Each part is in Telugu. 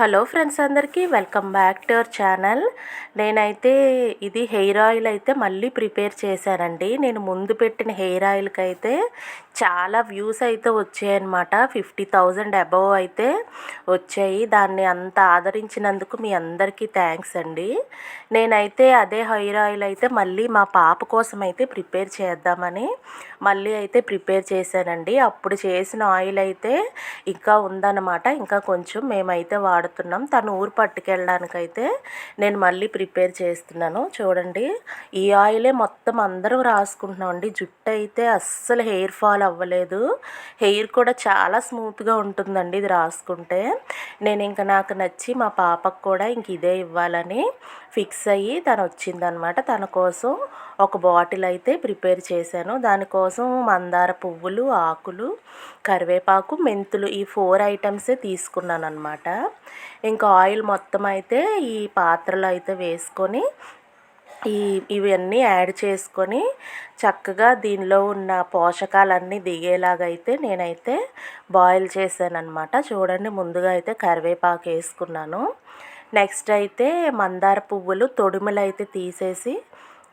హలో ఫ్రెండ్స్ అందరికీ welcome back to our channel. నేనైతే ఇది హెయిర్ ఆయిల్ అయితే మళ్ళీ ప్రిపేర్ చేశానండి. నేను ముందు పెట్టిన హెయిర్ ఆయిల్కి అయితే చాలా వ్యూస్ అయితే వచ్చాయన్నమాట ఫిఫ్టీ థౌజండ్ అబవ్ అయితే వచ్చాయి. దాన్ని అంత ఆదరించినందుకు మీ అందరికీ థ్యాంక్స్ అండి. నేనైతే అదే హెయిర్ ఆయిల్ అయితే మళ్ళీ మా పాప కోసం అయితే ప్రిపేర్ చేద్దామని మళ్ళీ అయితే ప్రిపేర్ చేశానండి. అప్పుడు చేసిన ఆయిల్ అయితే ఇంకా ఉందన్నమాట. ఇంకా కొంచెం మేమైతే వాడుతున్నాం. తను ఊరు పట్టుకెళ్ళడానికైతే నేను మళ్ళీ ప్రిపేర్ చేస్తున్నాను. చూడండి ఈ ఆయిలే మొత్తం అందరం రాసుకుంటున్నాం అండి. జుట్టు అయితే అస్సలు హెయిర్ ఫాల్ అవ్వలేదు. హెయిర్ కూడా చాలా స్మూత్గా ఉంటుందండి ఇది రాసుకుంటే. నేను ఇంకా నాకు నచ్చి మా పాపకు కూడా ఇంక ఇదే ఇవ్వాలని ఫిక్స్ అయ్యి తను వచ్చిందనమాట. తన కోసం ఒక బాటిల్ అయితే ప్రిపేర్ చేశాను. దానికోసం మందార పువ్వులు ఆకులు కరివేపాకు మెంతులు ఈ ఫోర్ ఐటమ్సే తీసుకున్నాను అనమాట ఇంకా ఆయిల్ మొత్తం అయితే ఈ పాత్రలో అయితే వేసుకొని ఈ ఇవన్నీ యాడ్ చేసుకొని చక్కగా దీనిలో ఉన్న పోషకాలన్నీ దిగేలాగా అయితే నేనైతే బాయిల్ చేశానమాట చూడండి ముందుగా అయితే కరివేపాకు వేసుకున్నాను. నెక్స్ట్ అయితే మందార పువ్వులు తొడుములు అయితే తీసేసి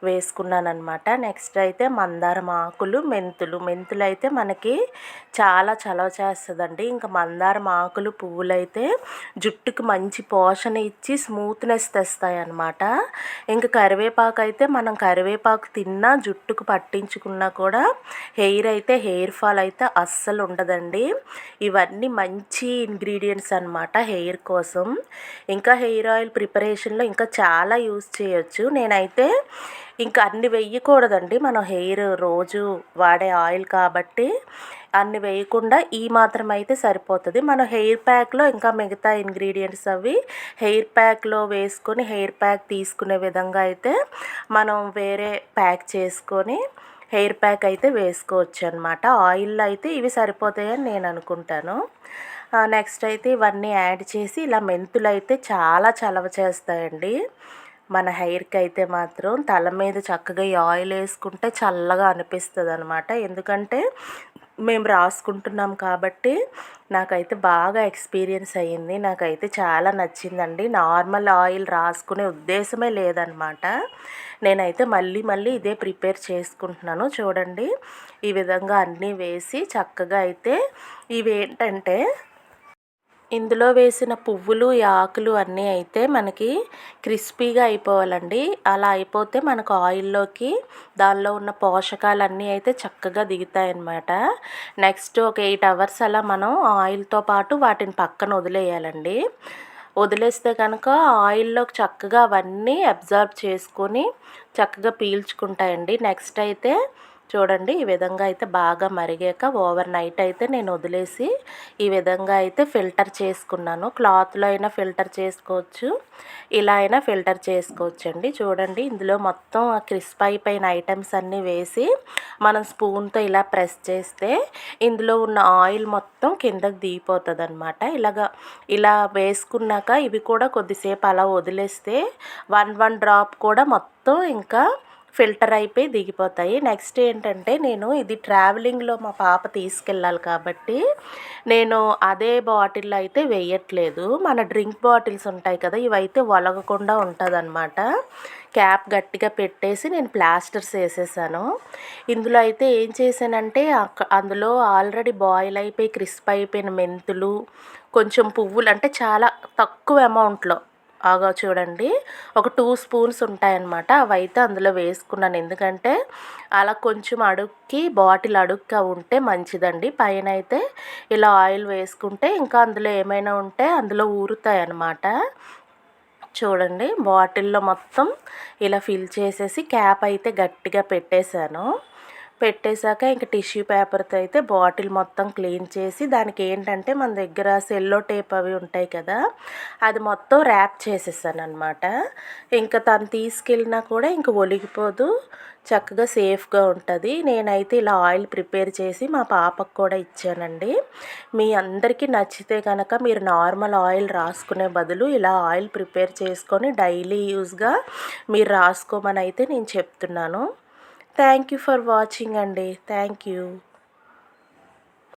వేసుకున్నాను అనమాట నెక్స్ట్ అయితే మందారం ఆకులు మెంతులు. మెంతులు అయితే మనకి చాలా చలవ చేస్తుందండి. ఇంకా మందారం ఆకులు పువ్వులు అయితే జుట్టుకి మంచి పోషణ ఇచ్చి స్మూత్నెస్ తెస్తాయి అన్నమాట ఇంకా కరివేపాకు అయితే మనం కరివేపాకు తిన్నా జుట్టుకు పట్టించుకున్నా కూడా హెయిర్ అయితే హెయిర్ ఫాల్ అయితే అస్సలు ఉండదండి. ఇవన్నీ మంచి ఇంగ్రీడియంట్స్ అనమాట హెయిర్ కోసం. ఇంకా హెయిర్ ఆయిల్ ప్రిపరేషన్లో ఇంకా చాలా యూస్ చేయొచ్చు. నేనైతే ఇంకా అన్ని వేయకూడదండి. మనం హెయిర్ రోజు వాడే ఆయిల్ కాబట్టి అన్ని వేయకుండా ఈ మాత్రం అయితే సరిపోతుంది. మనం హెయిర్ ప్యాక్లో ఇంకా మిగతా ఇంగ్రీడియంట్స్ అవి హెయిర్ ప్యాక్లో వేసుకొని హెయిర్ ప్యాక్ తీసుకునే విధంగా అయితే మనం వేరే ప్యాక్ చేసుకొని హెయిర్ ప్యాక్ అయితే వేసుకోవచ్చు అనమాట ఆయిల్లో అయితే ఇవి సరిపోతాయని నేను అనుకుంటాను. నెక్స్ట్ అయితే ఇవన్నీ యాడ్ చేసి ఇలా మెంతులు అయితే చాలా చలవ చేస్తాయండి. మన హెయిర్కి అయితే మాత్రం తల మీద చక్కగా ఈ ఆయిల్ వేసుకుంటే చల్లగా అనిపిస్తుంది అనమాట ఎందుకంటే మేము రాసుకుంటున్నాం కాబట్టి నాకైతే బాగా ఎక్స్పీరియన్స్ అయ్యింది. నాకైతే చాలా నచ్చిందండి. నార్మల్ ఆయిల్ రాసుకునే ఉద్దేశమే లేదనమాట నేనైతే మళ్ళీ మళ్ళీ ఇదే ప్రిపేర్ చేసుకుంటున్నాను. చూడండి. ఈ విధంగా అన్నీ వేసి చక్కగా అయితే ఇవి ఏంటంటే ఇందులో వేసిన పువ్వులు ఆకులు అన్నీ అయితే మనకి క్రిస్పీగా అయిపోవాలండి. అలా అయిపోతే మనకు ఆయిల్లోకి దానిలో ఉన్న పోషకాలన్నీ అయితే చక్కగా దిగుతాయి అన్నమాట నెక్స్ట్ ఒక ఎయిట్ అవర్స్ అలా మనం ఆయిల్తో పాటు వాటిని పక్కన వదిలేయాలండి. వదిలేస్తే కనుక ఆయిల్లోకి చక్కగా అవన్నీ అబ్జర్వ్ చేసుకొని చక్కగా పీల్చుకుంటాయండి. నెక్స్ట్ అయితే చూడండి ఈ విధంగా అయితే బాగా మరిగాక ఓవర్ నైట్ అయితే నేను వదిలేసి ఈ విధంగా అయితే ఫిల్టర్ చేసుకున్నాను. క్లాత్లో అయినా ఫిల్టర్ చేసుకోవచ్చు ఇలా అయినా ఫిల్టర్ చేసుకోవచ్చు అండి చూడండి ఇందులో మొత్తం ఆ క్రిస్ప్ అయిపోయిన ఐటమ్స్ అన్నీ వేసి మనం స్పూన్తో ఇలా ప్రెస్ చేస్తే ఇందులో ఉన్న ఆయిల్ మొత్తం కిందకి దిగిపోతుంది అనమాట ఇలాగా ఇలా వేసుకున్నాక ఇవి కూడా కొద్దిసేపు అలా వదిలేస్తే వన్ వన్ డ్రాప్ కూడా మొత్తం ఇంకా ఫిల్టర్ అయిపోయి దిగిపోతాయి. నెక్స్ట్ ఏంటంటే నేను ఇది ట్రావెలింగ్లో మా పాప తీసుకెళ్ళాలి కాబట్టి నేను అదే బాటిల్లో అయితే వేయట్లేదు. మన డ్రింక్ బాటిల్స్ ఉంటాయి కదా ఇవైతే ఒలగకుండా ఉంటుందన్నమాట. క్యాప్ గట్టిగా పెట్టేసి నేను ప్లాస్టర్స్ వేసేసాను. ఇందులో అయితే ఏం చేశానంటే అందులో ఆల్రెడీ బాయిల్ అయిపోయి క్రిస్ప్ అయిపోయిన మెంతులు కొంచెం పువ్వులు అంటే చాలా తక్కువ అమౌంట్లో బాగా చూడండి. ఒక టూ స్పూన్స్ ఉంటాయన్నమాట. అవైతే అందులో వేసుకున్నాను. ఎందుకంటే అలా కొంచెం అడుక్కి బాటిల్ అడుక్క ఉంటే మంచిదండి. పైన అయితే ఇలా ఆయిల్ వేసుకుంటే ఇంకా అందులో ఏమైనా ఉంటే అందులో ఊరుతాయి అన్నమాట చూడండి. బాటిల్లో మొత్తం ఇలా ఫిల్ చేసేసి క్యాప్ అయితే గట్టిగా పెట్టేశాను. పెట్టేశాక ఇంక టిష్యూ పేపర్తో అయితే బాటిల్ మొత్తం క్లీన్ చేసి దానికి ఏంటంటే మన దగ్గర సెల్లో టేప్ అవి ఉంటాయి కదా అది మొత్తం ర్యాప్ చేసేసాను అనమాట ఇంకా తను తీసుకెళ్ళినా కూడా ఇంక ఒలిగిపోదు చక్కగా సేఫ్గా ఉంటుంది. నేనైతే ఇలా ఆయిల్ ప్రిపేర్ చేసి మా పాపకు కూడా ఇచ్చానండి. మీ అందరికీ నచ్చితే కనుక మీరు నార్మల్ ఆయిల్ రాసుకునే బదులు ఇలా ఆయిల్ ప్రిపేర్ చేసుకొని డైలీ యూజ్గా మీరు రాసుకోమని అయితే నేను చెప్తున్నాను. థ్యాంక్ యూ ఫర్ వాచింగ్ అండి థ్యాంక్ యూ